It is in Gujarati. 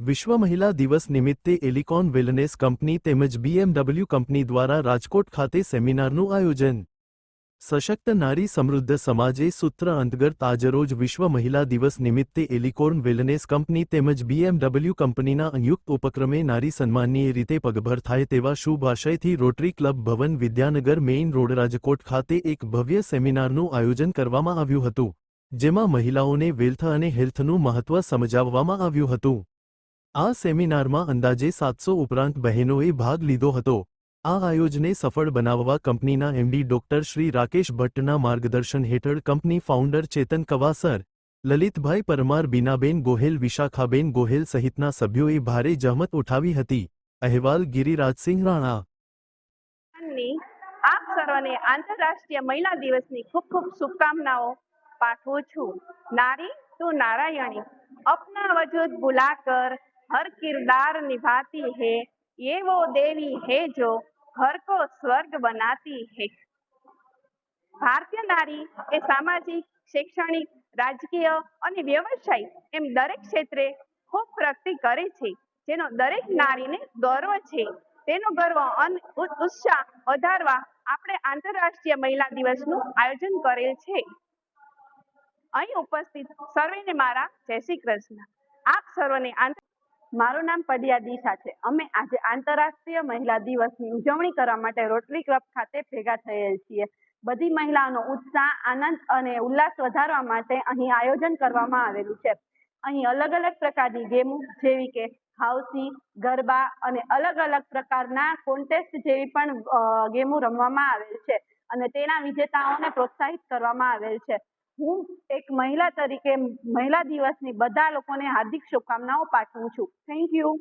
વિશ્વ મહિલા દિવસ નિમિત્તે એલિકોન વેલનેસ કંપની તેમજ બીએમડબલ્યુ કંપની દ્વારા રાજકોટ ખાતે સેમિનારનું આયોજન. સશક્ત નારી સમૃદ્ધ સમાજે સૂત્ર અંતર્ગત આજરોજ વિશ્વ મહિલા દિવસ નિમિત્તે એલિકોર્ન વેલનેસ કંપની તેમજ બીએમડબલ્યુ કંપનીના સંયુક્ત ઉપક્રમે નારી સન્માનનીય રીતે પગભર થાય તેવા શુભ આશયથી રોટરી ક્લબ ભવન વિદ્યાનગર મેઇન રોડ રાજકોટ ખાતે એક ભવ્ય સેમિનારનું આયોજન કરવામાં આવ્યું હતું, જેમાં મહિલાઓને વેલ્થ અને હેલ્થનું મહત્વ સમજાવવામાં આવ્યું હતું. આ સેમિનારમાં અંદાજે સાતસો ઉપરાંત બહેનોએ ભાગ લીધો હતો. આ આયોજને સફળ બનાવવા કંપનીના એમડી ડોક્ટર શ્રી રાકેશ ભટ્ટના માર્ગદર્શન હેઠળ કંપની ફાઉન્ડર ચેતન કવાસર, લલિતભાઈ પરમાર બીનાબેન ગોહેલ, વિશાખાબેન ગોહેલ સહિતના સભ્યોએ ભારે જહમત ઉઠાવી હતી. અહેવાલ ગિરિરાજસિંહ રાણા. આપ સર્વને આંતરરાષ્ટ્રીય મહિલા દિવસની ખૂબ ખૂબ શુભકામનાઓ પાઠવું છું. નારી તું નારાયણી અપના વજૂદ બુલાકર હર કિરદાર નિભાતી હે ये वो देवी है जो घर को स्वर्ग बनाती है ભારતીય નારી એ સામાજિક શૈક્ષણિક રાજકીય અને વ્યવસાય એમ દરેક ક્ષેત્રે ખૂબ પ્રગતિ કરે છે જેનો દરેક નારીને ગર્વ છે તેનો ગર્વ અને ઉ- ઉત્સાહ વધારવા આપણે આંતરરાષ્ટ્રીય મહિલા દિવસનું આયોજન કરેલ છે અહીં ઉપસ્થિત સર્વેને મારા જય શ્રી કૃષ્ણ આપ સર્વને આંતર મારું નામ પડિયા દિશા છે. અમે આજે આંતરરાષ્ટ્રીય મહિલા દિવસની ઉજવણી કરવા માટે રોટરી ક્લબ ખાતે ભેગા થયેલ છીએ. બધી મહિલાઓનો ઉત્સાહ, આનંદ અને ઉલ્લાસ વધારવા માટે અહીં આયોજન કરવામાં આવેલું છે. અહીં અલગ અલગ પ્રકારની ગેમો, જેવી કે હાઉસી ગરબા અને અલગ અલગ પ્રકારના કોન્ટેસ્ટ જેવી પણ ગેમો રમવામાં આવેલ છે. અને તેના વિજેતાઓને પ્રોત્સાહિત કરવામાં આવેલ છે. હું એક મહિલા તરીકે મહિલા દિવસની બધા લોકોને હાર્દિક શુભકામનાઓ પાઠવું છું. Thank you